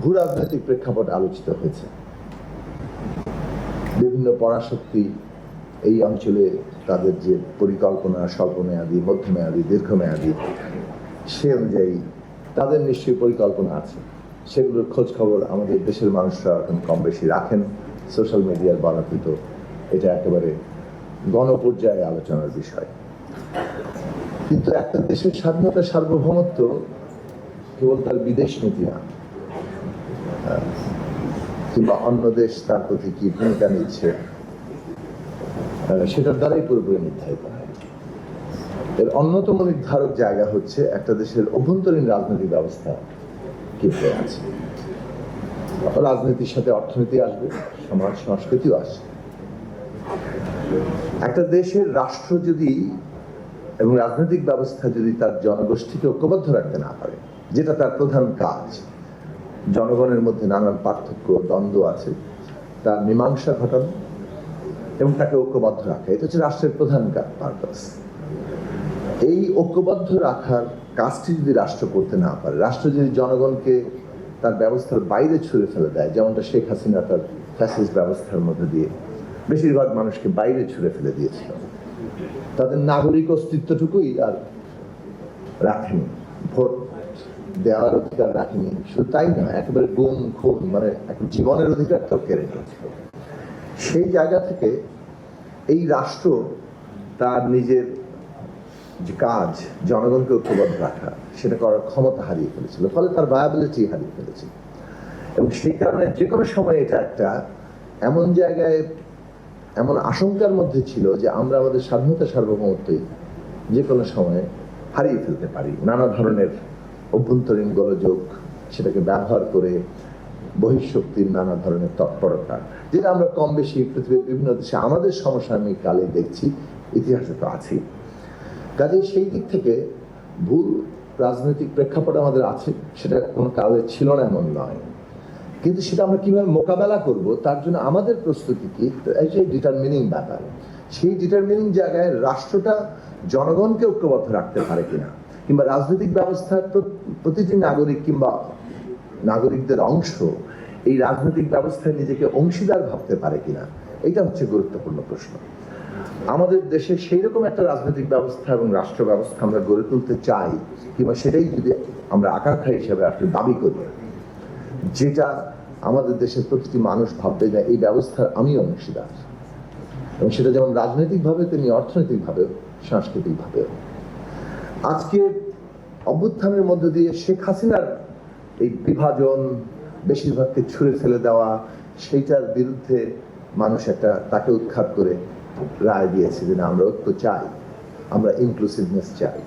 ভূ রাজনৈতিক প্রেক্ষাপট আলোচিত হয়েছে। বিভিন্ন পরাশক্তি এই অঞ্চলে তাদের যে পরিকল্পনা, স্বল্পমেয়াদী, মধ্যমেয়াদী, দীর্ঘমেয়াদী, সে অনুযায়ী তাদের নিশ্চয়ই পরিকল্পনা আছে। সেগুলোর খোঁজ খবর আমাদের দেশের মানুষরা এখন কম বেশি রাখেন। সোশ্যাল মিডিয়ার বরাতে তো এটা একেবারে গণপর্যায়ে আলোচনার বিষয়। কিন্তু একটা দেশের স্বাধীনতা সার্বভৌমত্ব কেবল তার বিদেশ নীতি না কিংবা অন্য দেশ তার প্রতি কি ভূমিকা নিচ্ছে সেটার দ্বারাই পুরোপুরি নির্ধারিত হয়। এর অন্যতম নির্ধারক জায়গা হচ্ছে একটা দেশের অভ্যন্তরীণ রাজনৈতিক ব্যবস্থা কি হয়ে আছে। রাজনীতির সাথে অর্থনীতি আসবে, সমাজ, সংস্কৃতিও আসবে একটা দেশের রাষ্ট্র যদি এবং রাজনৈতিক ব্যবস্থা যদি তার জনগোষ্ঠীকে ঐক্যবদ্ধ রাখতে না পারে, যেটা তার প্রধান কাজ জনগণের মধ্যে নানান পার্থক্য, দ্বন্দ্ব আছে। তার মীমাংসা ঘটানো এবং তাকে ঐক্যবদ্ধ রাখা। এটা হচ্ছে রাষ্ট্রের প্রধান পারপাস এই ঐক্যবদ্ধ রাখার কাজটি যদি রাষ্ট্র করতে না পারে, রাষ্ট্র যদি জনগণকে তার ব্যবস্থার বাইরে ছুড়ে ফেলে দেয়, যেমনটা শেখ হাসিনা তার ফ্যাসিস ব্যবস্থার মধ্যে দিয়ে বেশিরভাগ মানুষকে বাইরে ছুড়ে ফেলে দিয়েছিল। তাদের নাগরিক অস্তিত্বটুকুই আর রাখেনি। ভোট দেওয়ার অধিকার রাখেনি। শুধু তাই না একেবারে গুম, খুন মানে এক জীবনের অধিকারটাও কেড়ে নিয়েছিল সেই জায়গা থেকে এই রাষ্ট্র তার নিজের যে কাজ, জনগণকে ঐক্যবদ্ধ রাখা, সেটা করার ক্ষমতা হারিয়ে ফেলেছিল। ফলে তার ভায়াবিলিটি হারিয়ে ফেলেছিল এবং সেই কারণে যে কোনো সময় এটা একটা এমন জায়গায়, এমন আশঙ্কার মধ্যে ছিল যে আমরা আমাদের স্বাধীনতা সার্বভৌমত্বই যে কোনো সময়ে হারিয়ে ফেলতে পারি। নানা ধরনের অভ্যন্তরীণ গোলযোগ সেটাকে ব্যবহার করে বহিঃশক্তির নানা ধরনের তৎপরতা, যেটা আমরা কম বেশি পৃথিবীর বিভিন্ন দেশে আমাদের সমসাময়িক কালে দেখছি, ইতিহাসে তো আছেই। কাজে সেই দিক থেকে ভুল রাজনৈতিক প্রেক্ষাপট আমাদের আছে, সেটা কোনো কালে ছিল না এমন নয়। কিন্তু সেটা আমরা কীভাবে মোকাবেলা করব, তার জন্য আমাদের প্রস্তুতি কি ডিটারমিনিং ব্যাপার, সেই ডিটারমিনিং জায়গায় রাষ্ট্রটা জনগণকে ঐক্যবদ্ধ রাখতে পারে কিনা কিংবা রাজনৈতিক ব্যবস্থার প্র- প্রতিটি নাগরিক কিংবা নাগরিকদের অংশ এই রাজনৈতিক ব্যবস্থায় নিজেকে অংশীদার ভাবতে পারে কিনা এটা হচ্ছে গুরুত্বপূর্ণ প্রশ্ন। আমাদের দেশে সেই রকম একটা রাজনৈতিক ব্যবস্থা এবং রাষ্ট্র ব্যবস্থা আমরা গড়ে তুলতে চাই কিংবা সেটাই যদি আমরা আকাঙ্ক্ষা হিসেবে আসলে দাবি করি, যেটা আমাদের দেশের প্রতিটি মানুষ ভাববে যে এই ব্যবস্থার আমি অংশীদার। এবং সেটা যেমন রাজনৈতিকভাবে, তেমনি অর্থনৈতিকভাবেও, সাংস্কৃতিকভাবেও। আজকে অভ্যুত্থানের মধ্য দিয়ে শেখ হাসিনার এই বিভাজন বেশিরভাগকে ছুঁড়ে ফেলে দেওয়া, সেইটার বিরুদ্ধে মানুষ একটা তাকে উৎখাত করে রায় দিয়েছে যে না, আমরা ঐক্য চাই, আমরা ইনক্লুসিভনেস চাই।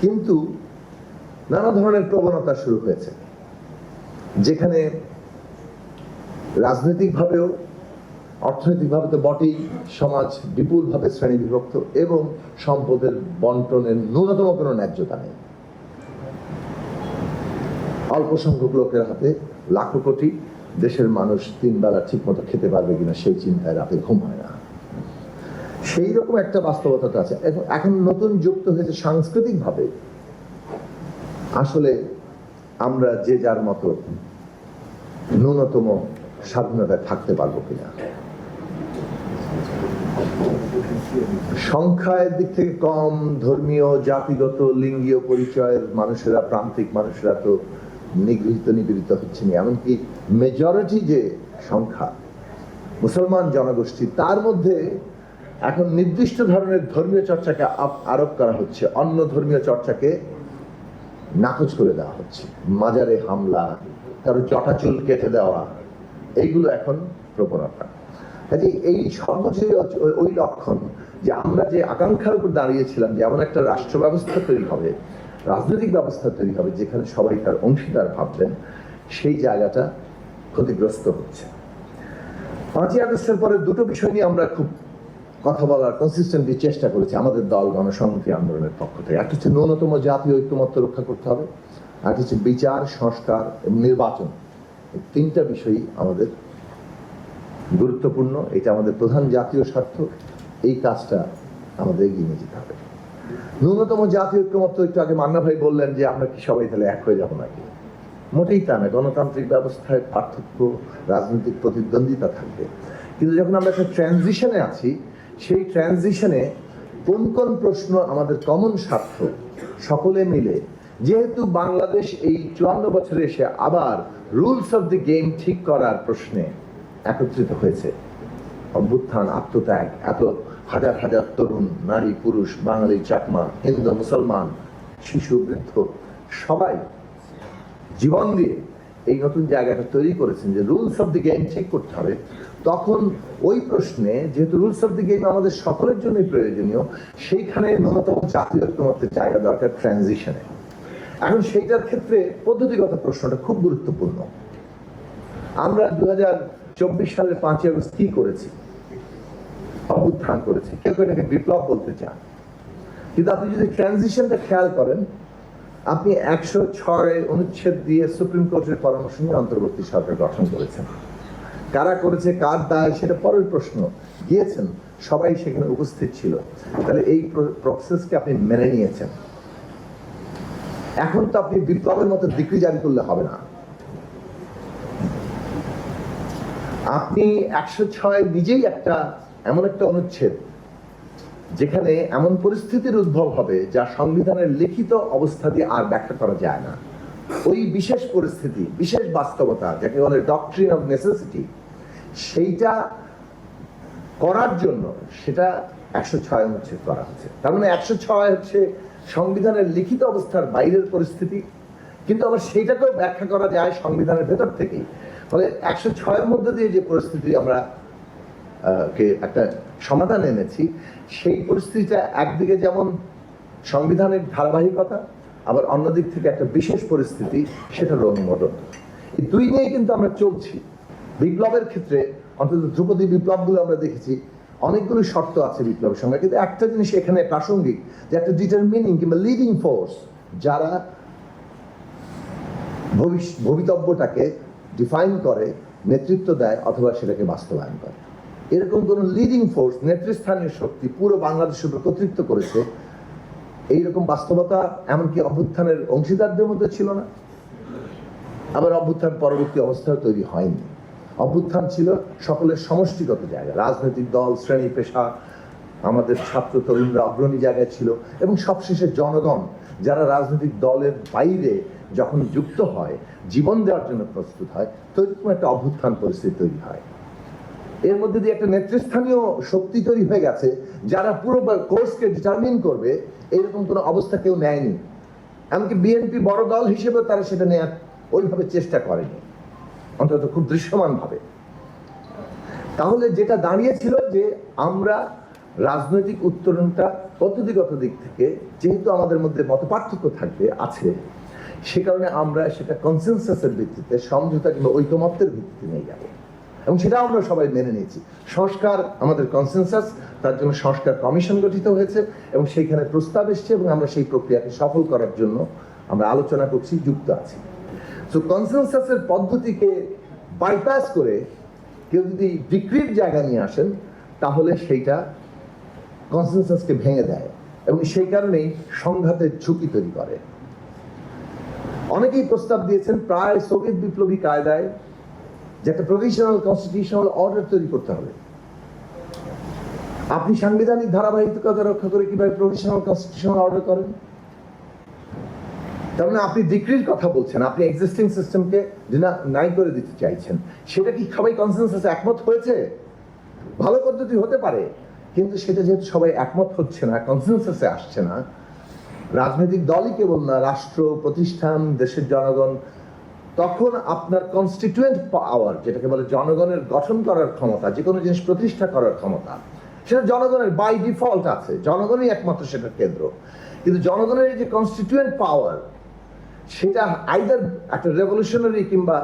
কিন্তু নানা ধরনের প্রবণতা শুরু হয়েছে, যেখানে রাজনৈতিকভাবেও অর্থনৈতিকভাবে তো বটেই, সমাজ বিপুলভাবে শ্রেণি বিভক্ত এবং সম্পদের বন্টনের ন্যূনতম কোনো ন্যায্যতা নেই। অল্প সংখ্যক লোকের হাতে লাখো কোটি, দেশের মানুষ তিন বেলা ঠিক মতো খেতে পারবে কিনা সেই চিন্তায় রাতে ঘুম হয় না। সেই রকম একটা বাস্তবতা তো আছে। এখন এখন নতুন যুক্ত হয়েছে সাংস্কৃতিকভাবে। আসলে আমরা যে যার মতো ন্যূনতম স্বাধীনতায় থাকতে পারব কিনা। সংখ্যার দিক থেকে কম, ধর্মীয়, জাতিগত, লিঙ্গীয় পরিচয়ের মানুষেরা, প্রান্তিক মানুষেরা তো নিগৃহীত, নিপীড়িত হচ্ছেন এমনকি মেজরিটি যে সংখ্যা, মুসলমান জনগোষ্ঠী, তার মধ্যে এখন নির্দিষ্ট ধরনের ধর্মীয় চর্চাকে আরোপ করা হচ্ছে। অন্য ধর্মীয় চর্চাকে নাকচ করে দেওয়া হচ্ছে। মাজারে হামলা কারও জটাচুল কেটে দেওয়া, এইগুলো এখন প্রবণতা। কাজে এই ওই- ওই লক্ষণ যে আমরা যে আকাঙ্ক্ষার উপর দাঁড়িয়েছিলাম যে এমন একটা রাষ্ট্র ব্যবস্থা তৈরি হবে, রাজনৈতিক ব্যবস্থা তৈরি হবে, যেখানে সবাই তার অংশীদার ভাববেন, সেই জায়গাটা ক্ষতিগ্রস্ত হচ্ছে। পাঁচই আগস্টের পরে দুটো বিষয় নিয়ে আমরা খুব কথা বলার কনসিস্টেন্টলি চেষ্টা করেছি আমাদের দল গণসংহতি আন্দোলনের পক্ষ থেকে। একটা হচ্ছে ন্যূনতম জাতীয় ঐক্যমত্য রক্ষা করতে হবে, আর হচ্ছে বিচার, সংস্কার এবং নির্বাচন। তিনটা বিষয়ই আমাদের গুরুত্বপূর্ণ, এটা আমাদের প্রধান জাতীয় স্বার্থ, এই কাজটা আমাদের এগিয়ে নিয়ে যেতে হবে। ন্যূনতম জাতীয় ঐক্যমত্য একটু আগে মান্না ভাই বললেন যে, আমরা কি সবাই তাহলে এক হয়ে যাব নাকি? মোটেই তা না, গণতান্ত্রিক ব্যবস্থায় পার্থক্য, রাজনৈতিক প্রতিদ্বন্দ্বিতা থাকবে। কিন্তু যখন আমরা একটা ট্রানজিশনে আছি, সেই ট্রানজিশনে কোন কোন প্রশ্ন আমাদের কমন স্বার্থ, সকলে মিলে, যেহেতু বাংলাদেশ এই চুয়ান্ন বছরে এসে আবার রুলস অফ দি গেম ঠিক করার প্রশ্নে একত্রিত হয়েছে। অভ্যুত্থান, আত্মত্যাগ, এত হাজার হাজার তরুণ, নারী, পুরুষ, বাঙালি, চাকমা, হিন্দু, মুসলমান, শিশু, বৃদ্ধ, সবাই জীবন দিয়ে এই নতুন জায়গাটা তৈরি করেছেন যে rules of the game check করতে হবে। তখন ওই প্রশ্নে, যেহেতু রুলস অফ দি গেম আমাদের সকলের জন্যই প্রয়োজনীয়, সেইখানে ন্যূনতম জাতীয় জায়গা দরকার ট্রানজিশনে এখন সেইটার ক্ষেত্রে পদ্ধতিগত প্রশ্নটা খুব গুরুত্বপূর্ণ। আমরা দু হাজার চব্বিশ সালের পাঁচই আগস্ট কি করেছি? অভ্যুত্থান করেছি। কেউ কেউ এটাকে বিপ্লব বলতে চান। কিন্তু আপনি যদি ট্রানজিশনটা খেয়াল করেন, আপনি একশো ছয় অনুচ্ছেদ দিয়ে সুপ্রিম কোর্টের পরামর্শ নিয়ে অন্তর্বর্তী সরকার গঠন করেছেন। কারা করেছে, কার দায়, সেটা পরের প্রশ্ন। গিয়েছেন, সবাই সেখানে উপস্থিত ছিল। তাহলে এই প্রসেসকে আপনি মেনে নিয়েছেন। এখন তো আপনি বিপ্লবের মতো ডিগ্রি জারি করলে হবে না। আপনি একশো ছয় নিজেই একটা এমন একটা অনুচ্ছেদ যেখানে এমন পরিস্থিতির উদ্ভব হবে যা সংবিধানের লিখিত অবস্থা দিয়ে আর ব্যাখ্যা করা যায় না। ওই বিশেষ পরিস্থিতি, বিশেষ বাস্তবতা, যাকে বলে ডক্ট্রিন অফ নেসেসিটি সেইটা করার জন্য সেটা একশো ছয় অনুচ্ছেদ করা হচ্ছে। তার মানে একশো ছয় হচ্ছে সংবিধানের লিখিত অবস্থার বাইরের পরিস্থিতি, কিন্তু আবার সেইটাকেও ব্যাখ্যা করা যায় সংবিধানের ভেতর থেকেই। ফলে একশো ছয়ের মধ্যে দিয়ে যে পরিস্থিতি আমরা কে একটা সমাধান এনেছি, সেই পরিস্থিতিটা একদিকে যেমন সংবিধানের ধারাবাহিকতা, আবার অন্যদিক থেকে একটা বিশেষ পরিস্থিতি সেটার অনুমোদন এই দুই নিয়ে কিন্তু আমরা চলছি। বিপ্লবের ক্ষেত্রে অন্তত ধ্রুপদী বিপ্লবগুলো আমরা দেখেছি, অনেকগুলো শর্ত আছে বিপ্লবের সঙ্গে, কিন্তু একটা জিনিস এখানে প্রাসঙ্গিক, যে একটা ডিটারমিনিং কিংবা লিডিং ফোর্স যারা ভবিষ্য ভবিতব্যটাকে ডিফাইন করে, নেতৃত্ব দেয় অথবা সেটাকে বাস্তবায়ন করে। এরকম কোন লিডিং ফোর্স নেতৃস্থানীয় শক্তি পুরো বাংলাদেশ উপর কর্তৃত্ব করেছে, এইরকম বাস্তবতা এমনকি অভ্যুত্থানের অংশীদারদের মধ্যে ছিল না। আবার অভ্যুত্থান পরবর্তী অবস্থায় তৈরি হয়নি। অভ্যুত্থান ছিল সকলের সমষ্টিগত জায়গা, রাজনৈতিক দল, শ্রেণি, পেশা, আমাদের ছাত্র তরুণরা অগ্রণী জায়গায় ছিল এবং সবশেষে জনগণ, যারা রাজনৈতিক দলের বাইরে যখন যুক্ত হয়, জীবন দেওয়ার জন্য প্রস্তুত হয় তৈরি একটা অভ্যুত্থান পরিস্থিতি তৈরি হয়। এর মধ্যে দিয়ে একটা নেতৃস্থানীয় শক্তি তৈরি হয়ে গেছে, যারা পুরো কোর্সকে ডিটারমিন করবে, এরকম কোনো অবস্থা কেউ নেয়নি। এমনকি বিএনপি বড় দল হিসেবে তারা সেটা নেয়ার ওইভাবে চেষ্টা করেনি, অন্তত খুব দৃশ্যমান ভাবে তাহলে যেটা দাঁড়িয়েছিল যে আমরা রাজনৈতিক উত্তরণটা পদ্ধতিগত দিক থেকে, যেহেতু আমাদের মধ্যে মত পার্থক্য থাকবে, আছে সে কারণে আমরা সেটা কনসেনসাসের ভিত্তিতে, সমঝোতা কিংবা ঐকমত্যের ভিত্তিতে নিয়ে যাব। এবং সেটা আমরা সবাই মেনে নিয়েছি। সংস্কার আমাদের কনসেনসাস তার জন্য সংস্কার কমিশন গঠিত হয়েছে এবং সেইখানে প্রস্তাব এসছে এবং আমরা সেই প্রক্রিয়াকে সফল করার জন্য আমরা আলোচনা করছি, যুক্ত আছি। তো কনসেনসাসের পদ্ধতিকে বাইপাস করে কেউ যদি ডিক্রির জায়গা নিয়ে আসেন, তাহলে সেইটা কনসেনসাসকে ভেঙে দেয় এবং সেই কারণেই সংঘাতের ঝুঁকি তৈরি করে। অনেকেই প্রস্তাব দিয়েছেন প্রায় সোভিয়েত বিপ্লবী কায়দায় যে একটা প্রভিশনাল কনস্টিটিউশনাল অর্ডার তৈরি করতে হবে। আপনি সাংবিধানিক ধারাবাহিকতা রক্ষা করে কীভাবে প্রভিশনাল কনস্টিটিউশনাল অর্ডার করেন? তার মানে আপনি কথা বলছেন, আপনি এক্সিস্টিং সিস্টেমকে নাই করে দিতে চাইছেন। সেটা কি সবাই কনসেন্সাসে একমত হয়েছে? ভালো পদ্ধতি হতে পারে, কিন্তু সেটা যেহেতু সবাই একমত হচ্ছে না কনসেন্সাসে আসছে না রাজনৈতিক দলই কেবল না, রাষ্ট্র, প্রতিষ্ঠান, দেশের জনগণ, তখন আপনার কনস্টিটিউয়েন্ট পাওয়ার যেটাকে বলে জনগণের গঠন করার ক্ষমতা যে কোনো জিনিস প্রতিষ্ঠা করার ক্ষমতা, সেটা জনগণের বাই ডিফল্ট আছে, জনগণই একমাত্র সেটার কেন্দ্র। কিন্তু জনগণের যে কনস্টিটিউয়েন্ট পাওয়ার সেটা আইদার একটা রেভলিউশনারি কিংবা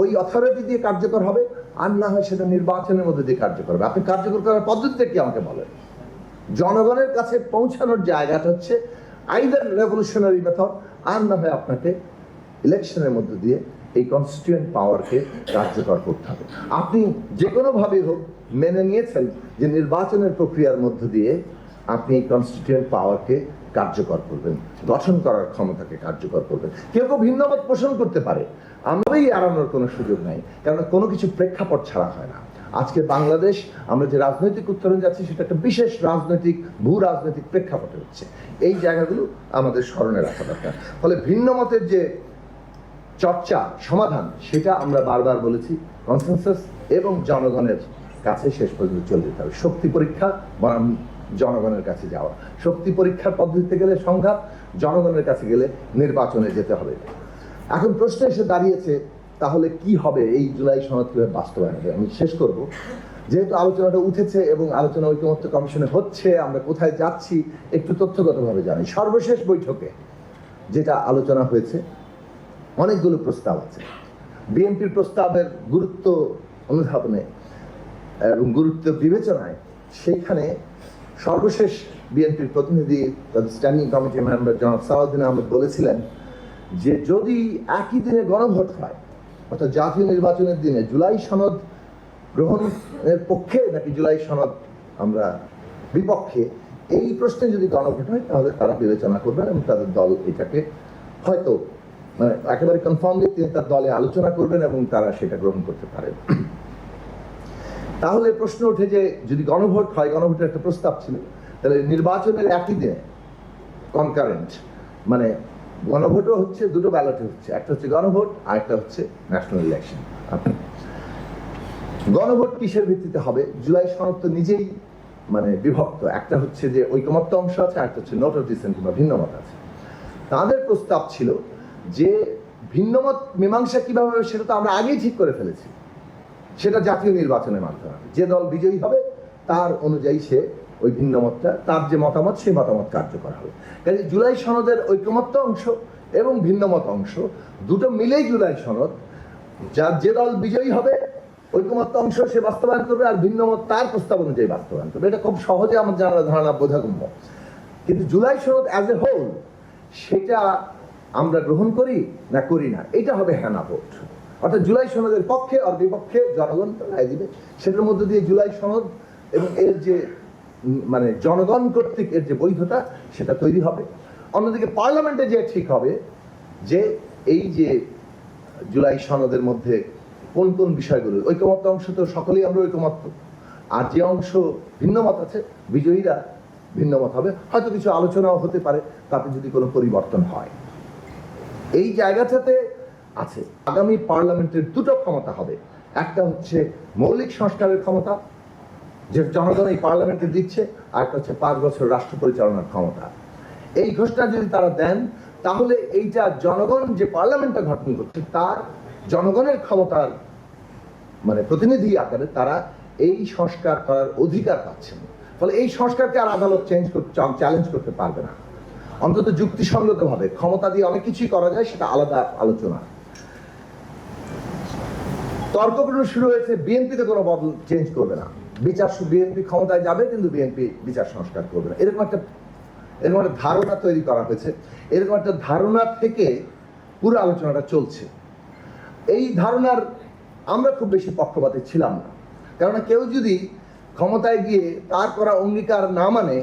ওই অথরিটি দিয়ে কার্যকর হবে, আর না হয় সেটা নির্বাচনের মধ্যে দিয়ে কার্যকর হবে। আপনি কার্যকর করার পদ্ধতিটা কি আমাকে বলেন? জনগণের কাছে পৌঁছানোর জায়গাটা হচ্ছে আইদার রেভলিউশনারি মেথড আর না হয় আপনাকে ইলেকশনের মধ্যে দিয়ে এই কনস্টিটিউয়েন্ট পাওয়ারকে কার্যকর করতে হবে। আপনি যে কোনোভাবেই হোক মেনে নিয়েছেন যে নির্বাচনের প্রক্রিয়ার মধ্য দিয়ে আপনি এই কনস্টিটিউয়েন্ট পাওয়ারকে কার্যকর করবেন, গঠন করার ক্ষমতাকে কার্যকর করবেন। কেউ কেউ ভিন্ন মত পোষণ করতে পারে। আমরাই এড়ানোর কোনো সুযোগ নাই কারণ কোনো কিছু প্রেক্ষাপট ছাড়া হয় না। আজকে বাংলাদেশ, আমরা যে রাজনৈতিক উত্তরণ যাচ্ছি, সেটা একটা বিশেষ রাজনৈতিক ভূ রাজনৈতিক প্রেক্ষাপটে হচ্ছে। এই জায়গাগুলো আমাদের স্মরণে রাখা দরকার। ফলে ভিন্ন মতের যে চর্চা, সমাধান, সেটা আমরা বারবার বলেছি কনসেনসাস এবং জনগণের কাছে শেষ পর্যন্ত চলে যেতে হবে। শক্তি পরীক্ষা বনাম জনগণের কাছে যাওয়া। শক্তি পরীক্ষার পদ্ধতিতে গেলে সংঘাত, জনগণের কাছে গেলে নির্বাচনে যেতে হবে। এখন প্রশ্ন এসে দাঁড়িয়েছে তাহলে কি হবে? এই জুলাই সনদ কীভাবে বাস্তবায়ন হবে? আমি শেষ করব। যেহেতু আলোচনাটা উঠেছে এবং আলোচনা ঐক্যমত্য কমিশনে হচ্ছে, আমরা কোথায় যাচ্ছি একটু তথ্যগতভাবে জানি। সর্বশেষ বৈঠকে যেটা আলোচনা হয়েছে, অনেকগুলো প্রস্তাব আছে। বিএনপির প্রস্তাবের গুরুত্ব অনুধাবনে এবং গুরুত্ব বিবেচনায় সেইখানে সর্বশেষ বিএনপির প্রতিনিধি স্ট্যান্ডিং কমিটি মেম্বার জনাব সালাউদ্দিন আহমেদ বলেছিলেন যে যদি একই দিনে গণভোট হয় অর্থাৎ জাতীয় নির্বাচনের দিনে জুলাই সনদ গ্রহণের পক্ষে নাকি জুলাই সনদ আমরা বিপক্ষে, এই প্রশ্নে যদি গণভোট হয়, তাহলে তারা বিবেচনা করবেন এবং তাদের দল এটাকে হয়তো মানে একেবারে কনফার্মলি তিনি তার দলে আলোচনা করবেন এবং তারা সেটা গ্রহণ করতে পারেন তাহলে প্রশ্ন ওঠে যে, যদি গণভোট হয়, গণভোটের একটা প্রস্তাব ছিল, তাহলে নির্বাচনের একই দিনে কনকারেন্ট মানে গণভোটও হচ্ছে, দুটো ব্যালটে হচ্ছে। একটা হচ্ছে গণভোট আর একটা হচ্ছে ন্যাশনাল ইলেকশন গণভোট কিসের ভিত্তিতে হবে? জুলাই সনদ তো নিজেই মানে বিভক্ত। একটা হচ্ছে যে ঐকমত্য অংশ আছে আর একটা হচ্ছে নোট অফ ডিসেন্ট কিংবা ভিন্নমত আছে। তাদের প্রস্তাব ছিল যে ভিন্নমত মীমাংসা কীভাবে হবে সেটা তো আমরা আগেই ঠিক করে ফেলেছি। সেটা জাতীয় নির্বাচনের মাধ্যমে যে দল বিজয়ী হবে, তার অনুযায়ী সে ওই ভিন্নমতটা, তার যে মতামত সেই মতামত কার্যকর হবে। কাজে জুলাই সনদের ঐক্যমত্য অংশ এবং ভিন্নমত অংশ, দুটো মিলেই জুলাই সনদ। যার যে দল বিজয়ী হবে, ঐক্যমত্য অংশ সে বাস্তবায়ন করবে আর ভিন্নমত তার প্রস্তাব অনুযায়ী বাস্তবায়ন করবে। এটা খুব সহজে আমার জানা ধারণা, বোধাগম্য। কিন্তু জুলাই সনদ অ্যাজ এ হোল সেটা আমরা গ্রহণ করি না করি না, এটা হবে হ্যানা ভোট। অর্থাৎ জুলাই সনদের পক্ষে আর বিপক্ষে জনগণ রায় দিবে। সেটার মধ্যে দিয়ে জুলাই সনদ এবং এর যে মানে জনগণ কর্তৃক এর যে বৈধতা, সেটা তৈরি হবে। অন্যদিকে পার্লামেন্টে যে ঠিক হবে, যে এই যে জুলাই সনদের মধ্যে কোন কোন বিষয়গুলো, ঐকমত্য অংশ তো সকলেই আমরা ঐকমত্য। আর যে অংশ ভিন্নমত আছে, বিজয়ীরা ভিন্নমত হবে। হয়তো কিছু আলোচনাও হতে পারে, তাতে যদি কোনো পরিবর্তন হয়। এই জায়গাটাতে আছে, আগামী পার্লামেন্টের দুটো ক্ষমতা হবে। একটা হচ্ছে মৌলিক সংস্কারের ক্ষমতা যে জনগণ এই পার্লামেন্টে দিচ্ছে, আর হচ্ছে পাঁচ বছর রাষ্ট্র পরিচালনার ক্ষমতা। এই ঘোষণা যদি তারা দেন, তাহলে এইটা জনগণ যে পার্লামেন্টটা গঠন করছে, তার জনগণের ক্ষমতার মানে প্রতিনিধি আকারে তারা এই সংস্কার করার অধিকার পাচ্ছেন। ফলে এই সংস্কারকে আর আদালত চেঞ্জ চ্যালেঞ্জ করতে পারবে না। অন্তত যুক্তিসঙ্গতভাবে ক্ষমতা দিয়ে অনেক কিছুই করা যায়, সেটা আলাদা আলোচনা। তর্কপূর্ণ শুরু হয়েছে, বিএনপিতে কোনো বদল চেঞ্জ করবে না। বিচার বিএনপি ক্ষমতায় যাবে, কিন্তু বিএনপি বিচার সংস্কার করবে না। এরকম একটা এরকম একটা ধারণা তৈরি করা হয়েছে। এরকম একটা ধারণা থেকে পুরো আলোচনাটা চলছে। এই ধারণার আমরা খুব বেশি পক্ষপাতী ছিলাম না। কেননা কেউ যদি ক্ষমতায় গিয়ে তার করা অঙ্গীকার না মানে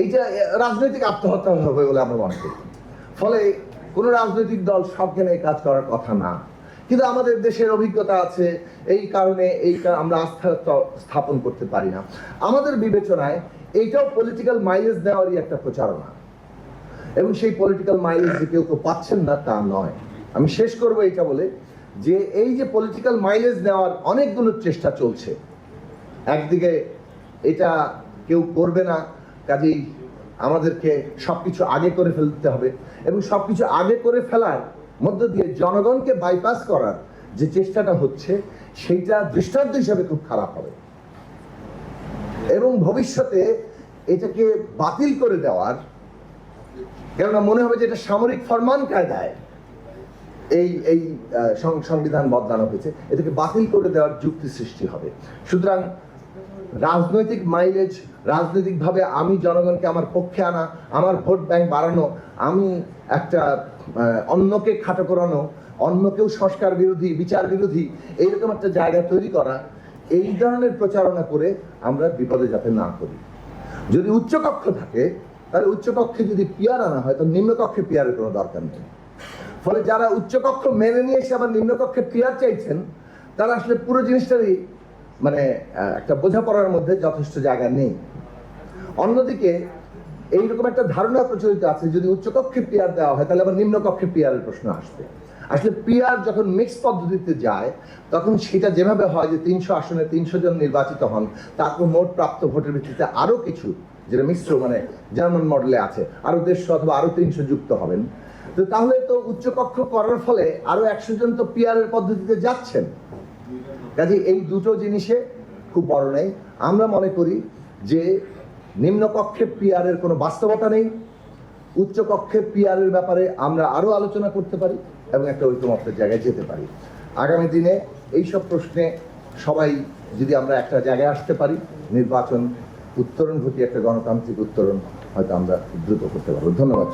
এইটা রাজনৈতিক আত্মহত্যা হবে বলে আমরা মনে করি। ফলে কোনো রাজনৈতিক দল এই কাজ করার কথা না। কিন্তু আমাদের দেশের অভিজ্ঞতা আছে, এই কারণে এই আমরা আস্থা স্থাপন করতে পারি না। আমাদের বিবেচনায় এইটাও পলিটিক্যাল মাইলেজ দেওয়ারই একটা প্রচারণা। এবং সেই পলিটিক্যাল মাইলেজ যে কেউ কেউ পাচ্ছেন না, তা নয়। আমি শেষ করব এটা বলে যে এই যে পলিটিক্যাল মাইলেজ নেওয়ার অনেকগুলো চেষ্টা চলছে, একদিকে এটা কেউ করবে না, কাজেই আমাদেরকে সবকিছু আগে করে ফেলতে হবে। এবং সবকিছু আগে করে ফেলার মধ্য দিয়ে জনগণকে বাইপাস করার যে চেষ্টাটা হচ্ছে, সেইটা দৃষ্টান্ত হিসাবে খুব খারাপ হবে। এবং ভবিষ্যতে এটাকে বাতিল করে দেওয়ার, কেননা মনে হবে যে এটা সামরিক ফরমান কায়দায় এই এই সংবিধান বদলানো হয়েছে। এটাকে বাতিল করে দেওয়ার যুক্তি সৃষ্টি হবে। সুতরাং রাজনৈতিক মাইলেজ রাজনৈতিকভাবে আমি জনগণকে আমার পক্ষে আনা, আমার ভোট ব্যাংক বাড়ানো, আমি একটা অন্যকে খাটো করানো, অন্যকেও সংস্কার বিরোধী, বিচার বিরোধী, এইরকম একটা জায়গা তৈরি করা, এই ধরনের প্রচারণা করে আমরা বিপদে যাতে না করি যদি উচ্চকক্ষ থাকে, তাহলে উচ্চকক্ষে যদি পিয়ার আনা হয়, তো নিম্নকক্ষে পিয়ারের কোনো দরকার নেই। ফলে যারা উচ্চকক্ষ মেনে নিয়ে এসে আবার নিম্নকক্ষে পিয়ার চাইছেন, তারা আসলে পুরো জিনিসটারই মানে একটা বোঝাপড়ার মধ্যে যথেষ্ট জায়গা নেই। অন্যদিকে, এইরকম একটা ধারণা প্রচলিত আছে, যদি উচ্চকক্ষে পিয়ার দেওয়া হয়, তাহলে আবার নিম্নকক্ষে পিয়ারের প্রশ্ন আসবে। আসলে পিয়ার যখন মিক্স পদ্ধতিতে যায়, তখন সেটা যেভাবে হয় যে তিনশো আসনে তিনশো জন নির্বাচিত হন তারপর মোট প্রাপ্ত ভোটের ভিত্তিতে আরও কিছু, যেটা মিশ্র মানে জার্মান মডেলে আছে, আরও দেড়শো অথবা আরও তিনশো যুক্ত হবেন। তো তাহলে তো উচ্চকক্ষ করার ফলে আরও একশো জন তো পিয়ারের পদ্ধতিতে যাচ্ছেন। কাজে এই দুটো জিনিসে খুব বড় নেই। আমরা মনে করি যে নিম্নকক্ষে পিয়ারের কোনো বাস্তবতা নেই। উচ্চকক্ষে পিয়ারের ব্যাপারে আমরা আরও আলোচনা করতে পারি এবং একটা ঐকমত্যের জায়গায় যেতে পারি। আগামী দিনে এইসব প্রশ্নে সবাই যদি আমরা একটা জায়গায় আসতে পারি, নির্বাচন উত্তরণ ঘটিয়ে একটা গণতান্ত্রিক উত্তরণ হয়তো আমরা দ্রুত করতে পারব। ধন্যবাদ।